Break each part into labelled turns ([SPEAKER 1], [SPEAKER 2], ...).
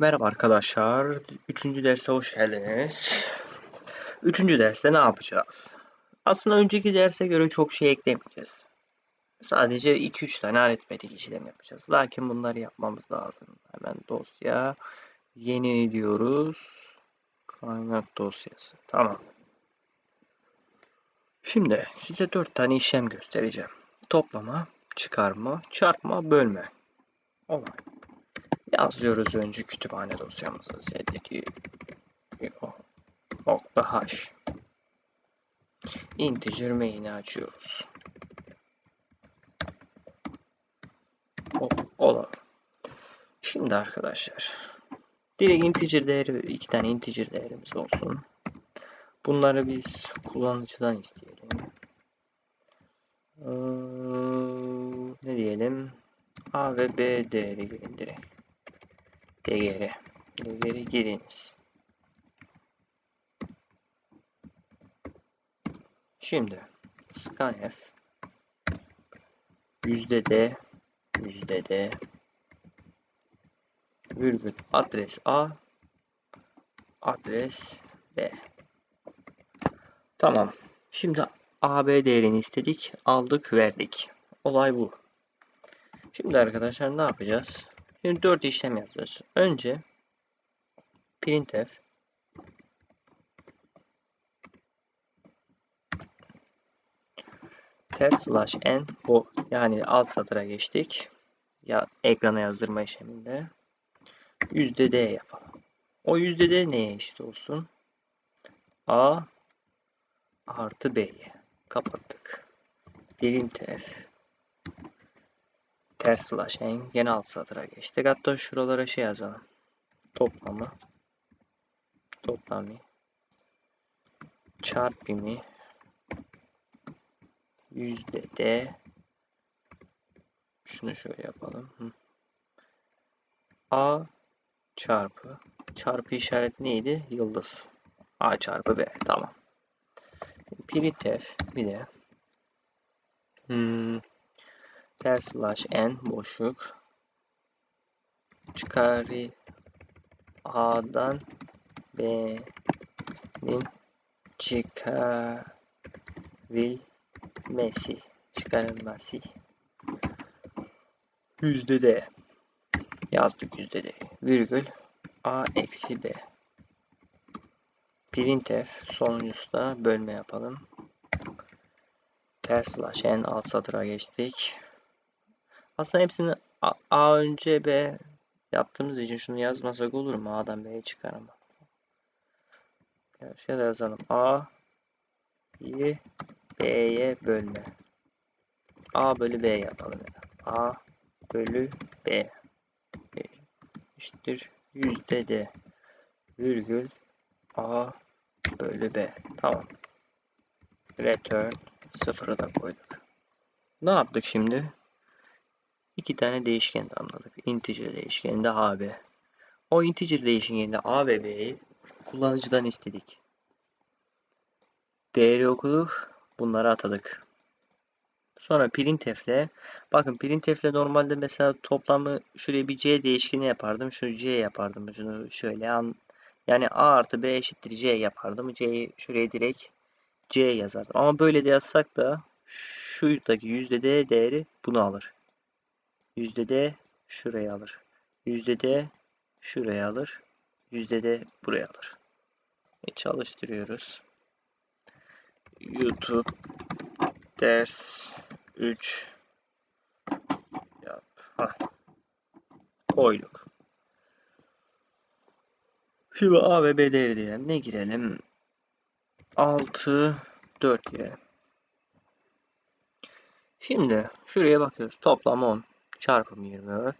[SPEAKER 1] Merhaba arkadaşlar. Üçüncü derse hoş geldiniz. Üçüncü derste ne yapacağız? Aslında önceki derse göre çok şey eklemeyeceğiz. Sadece 2-3 tane aritmetik işlem yapacağız. Lakin bunları yapmamız lazım. Hemen dosya yeni diyoruz. Kaynak dosyası. Tamam. Şimdi size 4 tane işlem göstereceğim. Toplama, çıkarma, çarpma, bölme. Olay. Yazıyoruz önce kütüphane dosyamızı zd nokta h integer main'i açıyoruz. Olalım. Şimdi arkadaşlar direkt integer değeri iki tane integer değerimiz olsun. Bunları biz kullanıcıdan isteyelim. Ee, ne diyelim? A ve B değeri girin direkt değeri. Değeri giriniz. Şimdi scanf yüzde d yüzde d. Virgül adres a adres b. Tamam. Şimdi AB değerini istedik aldık verdik. Olay bu. Şimdi arkadaşlar ne yapacağız Şimdi 4 işlem yazacağız. Önce printf ters slash n bu yani alt satıra geçtik. Ya ekrana yazdırma işleminde yüzde d yapalım. O yüzde d neye eşit olsun? a artı b'ye kapattık. Printf ters slash n gene alt satıra geçtik. Hatta şuralara şey yazalım. Toplamı toplamı çarpımı yüzde de şunu şöyle yapalım. A çarpı çarpı işareti neydi? Yıldız. A çarpı B. Tamam. Printf bir de hmm, ters slash n boşluk. Çıkarı a'dan b'nin çıkarılması çıkarılması. Yüzde de yazdık yüzde de virgül a eksi b. Printf sonuncusu da bölme yapalım. Ters slash n alt satıra geçtik aslında hepsini A, A önce B yaptığımız için şunu yazmasak olur mu? A'dan B'ye çıkar ama. Ya şöyle yazalım. A A'yı B'ye bölme. A bölü B yapalım. A bölü B eşittir yüzde D virgül A bölü B. Tamam. Return sıfırı da koyduk. Ne yaptık şimdi? İki tane değişken tanımladık. Integer değişkeninde a, b. O integer değişkeninde a ve b'yi kullanıcıdan istedik. Değeri okuduk. Bunları atadık. Sonra printf'le bakın printf'le normalde mesela toplamı şuraya bir c değişkeni yapardım. Şunu c yapardım. Şunu şöyle an yani a artı b eşittir c yapardım. c'yi şuraya direkt c yazardım. Ama böyle de yazsak da şuradaki yüzde d değeri bunu alır. Yüzde de şuraya alır. Yüzde de şuraya alır. Yüzde de buraya alır. E çalıştırıyoruz. YouTube ders 3 yap. Hah. Koyduk. Şimdi A ve B değeri diyelim. Ne girelim? 6 4 girelim. Şimdi şuraya bakıyoruz. Toplam 10 çarpım 24.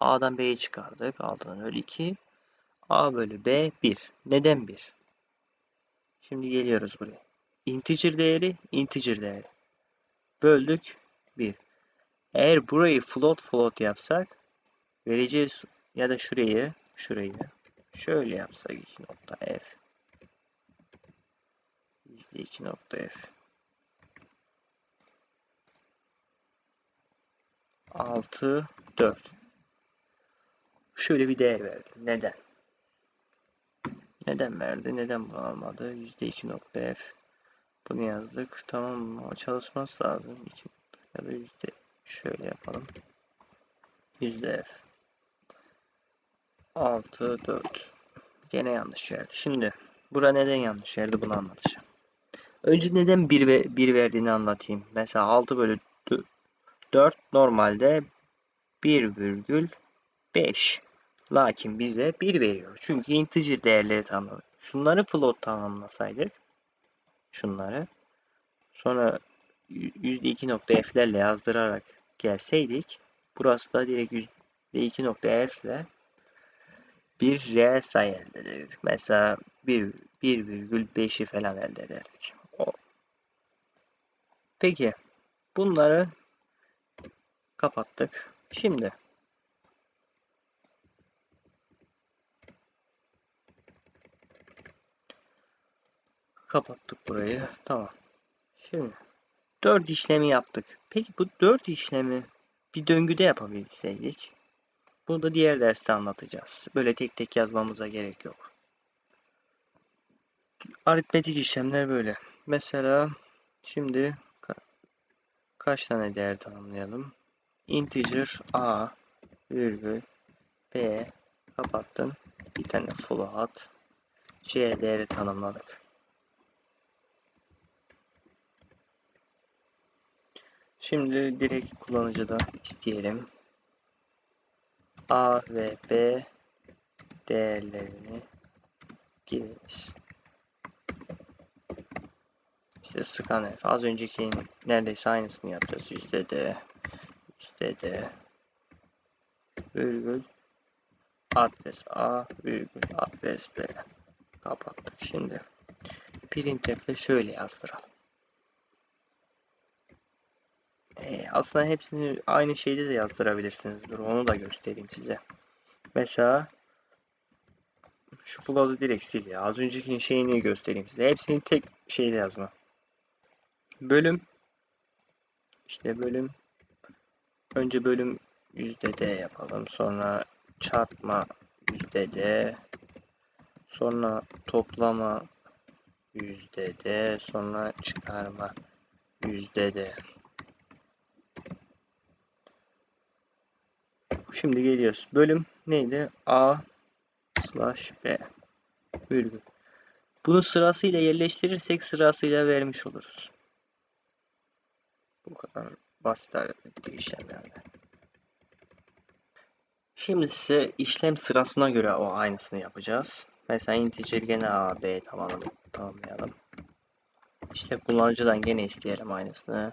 [SPEAKER 1] A'dan B'yi çıkardık. A'dan öyle 2. A bölü B 1. Neden 1? Şimdi geliyoruz buraya. Integer değeri, integer değeri. Böldük 1. Eğer burayı float float yapsak vereceğiz ya da şurayı şurayı şöyle yapsak 2 nokta f %2 nokta f 6 4 şöyle bir değer verdi. Neden? Neden verdi? Neden bunu almadı? %2 nokta f. Bunu yazdık. Tamam mı? Çalışması lazım. 2 ya da yüzde şöyle yapalım. F. 6 4. Gene yanlış verdi. Şimdi bura neden yanlış verdi bunu anlatacağım. Önce neden 1 ve 1 verdiğini anlatayım. Mesela 6 bölü 4 normalde 1,5. Lakin bize 1 veriyor. Çünkü integer değerleri tanımlıyor. Şunları float tanımlasaydık şunları sonra %2 nokta f'lerle yazdırarak gelseydik burası da direkt %2 nokta f'le bir reel sayı elde ederdik. Mesela 1,5'i falan elde ederdik. O. Peki bunları kapattık. Şimdi kapattık burayı. Tamam. Şimdi 4 işlemi yaptık. Peki bu 4 işlemi bir döngüde yapabilseydik bunu da diğer derste anlatacağız. Böyle tek tek yazmamıza gerek yok. Aritmetik işlemler böyle. Mesela şimdi ka kaç tane değer tanımlayalım? Integer a virgül b kapattım. Bir tane float c değeri tanımladık. Şimdi direkt kullanıcıdan isteyelim. A ve B değerlerini giriniz. İşte scanf. Az önceki neredeyse aynısını yapacağız. Yüzde de yüzde de virgül adres A virgül adres B kapattık. Şimdi printf'le şöyle yazdıralım. Ee, aslında hepsini aynı şeyde de yazdırabilirsiniz. Dur onu da göstereyim size. Mesela şu float'u direkt sil ya. Az önceki şeyini göstereyim size. Hepsini tek şeyde yazma. Bölüm işte bölüm önce bölüm d yapalım. Sonra çarpma d sonra toplama yüzde d sonra çıkarma yüzde d Şimdi geliyoruz. Bölüm neydi? A slash B virgül. Bunu sırasıyla yerleştirirsek sırasıyla vermiş oluruz. Bu kadar basit aritmetik işlemlerde. Şimdi size işlem sırasına göre o aynısını yapacağız. Mesela integer gene A, B tamamlayalım. tamamlayalım. İşte kullanıcıdan gene isteyelim aynısını.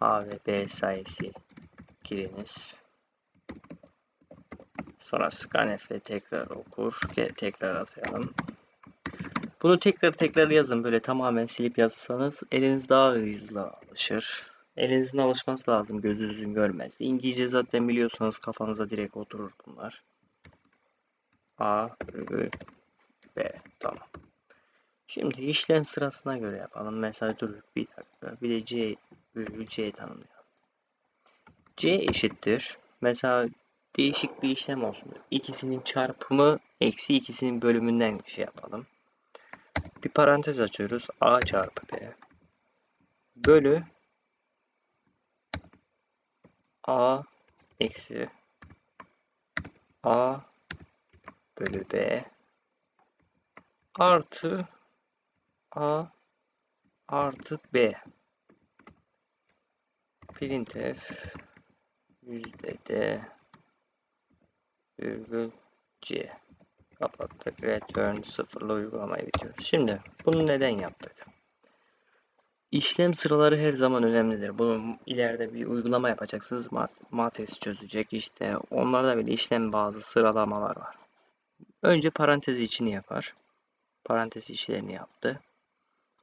[SPEAKER 1] A ve B sayısı giriniz. Sonra scanf ile tekrar okur. Tekrar atayalım. Bunu tekrar tekrar yazın. Böyle tamamen silip yazsanız eliniz daha hızlı alışır. Elinizin alışması lazım. Gözünüzün görmez. İngilizce zaten biliyorsanız kafanıza direkt oturur bunlar. A, B. Tamam. Şimdi işlem sırasına göre yapalım. Mesela dur bir dakika. Bir de C, virgül C tanımlayalım. C eşittir. Mesela değişik bir işlem olsun. İkisinin çarpımı eksi ikisinin bölümünden şey yapalım. Bir parantez açıyoruz. A çarpı B bölü A eksi A bölü B artı A artı B printf yüzde D virgül C kapattık. Return sıfırla uygulamayı bitiriyoruz. Şimdi bunu neden yaptık? İşlem sıraları her zaman önemlidir. Bunu ileride bir uygulama yapacaksınız. Matrix çözecek. İşte onlarda bile işlem bazı sıralamalar var. Önce parantez içini yapar. Parantez içlerini yaptı.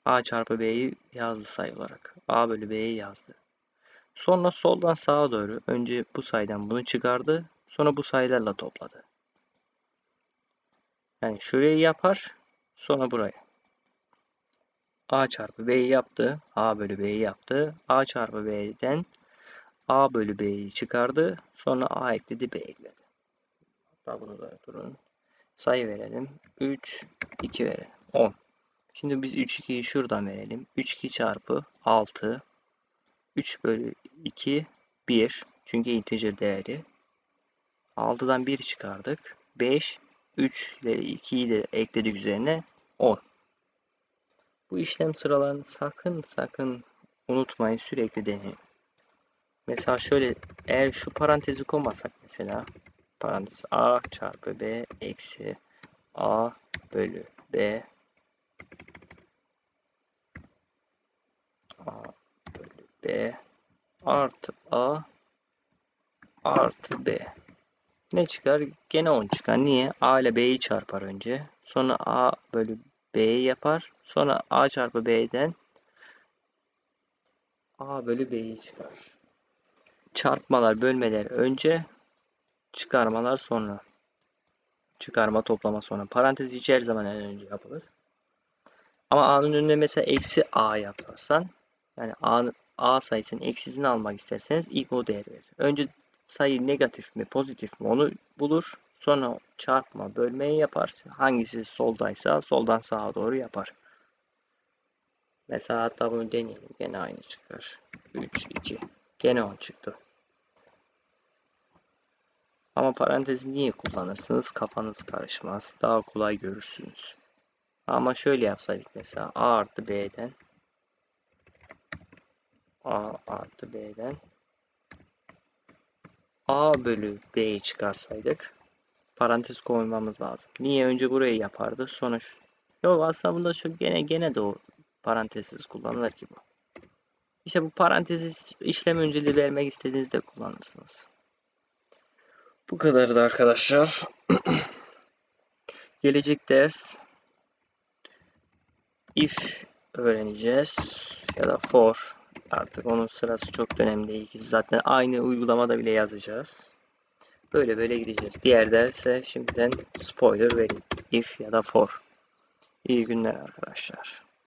[SPEAKER 1] A çarpı B'yi yazdı sayı olarak. A bölü B'yi yazdı. Sonra soldan sağa doğru önce bu sayıdan bunu çıkardı. Sonra bu sayılarla topladı. Yani şurayı yapar. Sonra burayı. A çarpı B'yi yaptı. A bölü B'yi yaptı. A çarpı B'den A bölü B'yi çıkardı. Sonra A ekledi B ekledi. Hatta bunu da durun. Sayı verelim. 3, 2 verelim. 10. Şimdi biz 3, 2'yi şuradan verelim. 3, 2 çarpı 6. 3 bölü 2, 1. Çünkü integer değeri. 6'dan 1 çıkardık. 5, 3 ile 2'yi de ekledik üzerine 10. Bu işlem sıralarını sakın sakın unutmayın sürekli deneyin. Mesela şöyle eğer şu parantezi koymasak mesela parantez a çarpı b eksi a bölü b a bölü b artı a artı b ne çıkar? Gene 10 çıkar. Niye? a ile b'yi çarpar önce. Sonra a bölü b'yi yapar. Sonra a çarpı b'den a bölü b'yi çıkar. Çarpmalar, bölmeler önce, çıkarmalar sonra. Çıkarma, toplama sonra. Parantez içi her zaman en önce yapılır. Ama a'nın önüne mesela eksi a yaparsan yani a, a sayısının eksisini almak isterseniz ilk o değer verir. Önce sayı negatif mi pozitif mi onu bulur. Sonra çarpma bölmeyi yapar. Hangisi soldaysa soldan sağa doğru yapar. Mesela hatta bunu deneyelim. Gene aynı çıkar. 3, 2. Gene 10 çıktı. Ama parantezi niye kullanırsınız? Kafanız karışmaz. Daha kolay görürsünüz. Ama şöyle yapsaydık mesela A artı B'den A artı B'den A bölü B'yi çıkarsaydık parantez koymamız lazım. Niye? Önce burayı yapardı. Sonra şu. Yok aslında bunda çok gene gene de o parantezsiz kullanılır ki bu. İşte bu parantezi işlem önceliği vermek istediğinizde kullanırsınız. Bu kadardı arkadaşlar. Gelecek ders if öğreneceğiz ya da for artık onun sırası çok önemli değil ki zaten aynı uygulamada bile yazacağız. Böyle böyle gideceğiz. Diğer derse şimdiden spoiler vereyim. If ya da for. İyi günler arkadaşlar.